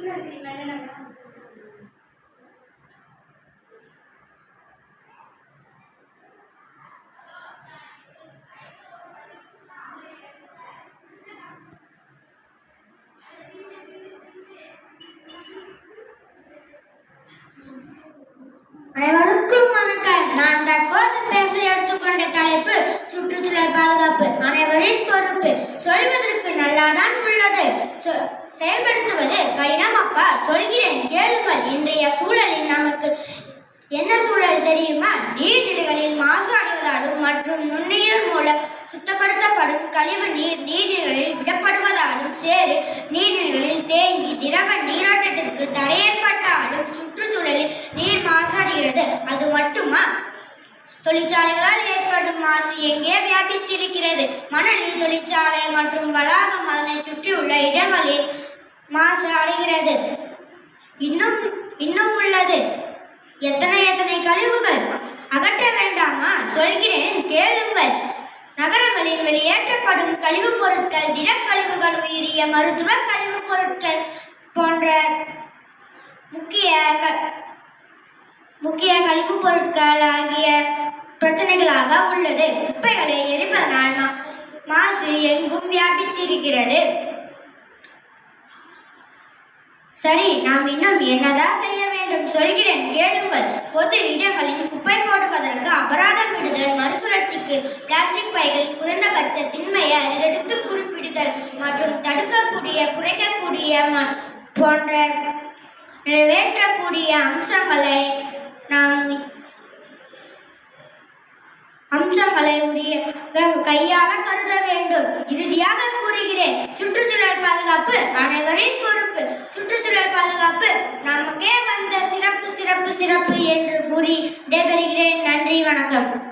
அனைவருக்கும் வணக்கம். நான் தற்போது பேச எடுத்துக்கொண்ட தலைப்பு சுற்றுச்சூழல் பாதுகாப்பு. அனைவரின் பொறுப்பு. சொல்வதற்கு நல்லாதான் உள்ளது. செயல்படுத்துவது அப்பா சொல்கிறேன் கேளுங்கள். இன்றைய சூழலில் நமக்கு என்ன சூழல் தெரியுமா? நீர்நிலைகளில் மாசு அடைவதாலும் மற்றும் நுண்ணுயிர் மூலம் சுத்தப்படுத்தப்படும் கழிவு நீர் நீர்நிலைகளில் விடப்படுவதாலும் சேறு நீர்நிலைகளில் தேங்கி திரவ நீராட்டத்திற்கு தடை ஏற்பட்டாலும் சுற்றுச்சூழலில் நீர் மாசடைகிறது அது மட்டுமா? தொழிற்சாலைகளால் ஏற்படும் மாசு எங்கே வியாபித்திருக்கிறது? மணலில் தொழிற்சாலை மற்றும் வளாகம் அதனை சுற்றியுள்ள இடங்களில் மாசு அடைகிறது இன்னும் இன்னும் உள்ளது. எத்தனை எத்தனை கழிவுகள்? அகற்ற வேண்டாமா? சொல்கிறேன் கேளுங்கள். நகரங்களில் வெளியேற்றப்படும் கழிவுப் பொருட்கள் திடக்கழிவுகள் உயிரிய மருத்துவ கழிவுப் பொருட்கள் போன்ற முக்கிய க- முக்கிய கழிவுப் பொருட்கள் ஆகிய பிரச்சனைகளாக உள்ளது. குப்பைகளை எரிப்பதனால் மாசு எங்கும் வியாபித்திருக்கிறது. சரி நாம் இன்னும் என்னதான் செய்ய வேண்டும்? சொல்கிறேன் கேளுங்கள். பொது இடங்களில் குப்பை போடுவதற்கு அபராதம் விடுதல் மறுசுழற்சிக்கு பிளாஸ்டிக் பைகள் குறைந்தபட்ச திண்மையை எடுத்து குறிப்பிடுதல் மற்றும் தடுக்கக்கூடிய குறைக்கக்கூடிய போன்ற நிறைவேற்றக்கூடிய அம்சங்களை நாம் அம்சங்களை உரிய கையாள கருத வேண்டும். இறுதியாக கூறுகிறேன் சுற்றுச்சூழல் பாதுகாப்பு அனைவரின் பொறுப்பு சுற்றுச்சூழல் பாதுகாப்பு நமக்கே வந்த சிறப்பு சிறப்பு சிறப்பு என்று கூறி விடைபெறுகிறேன். நன்றி வணக்கம்.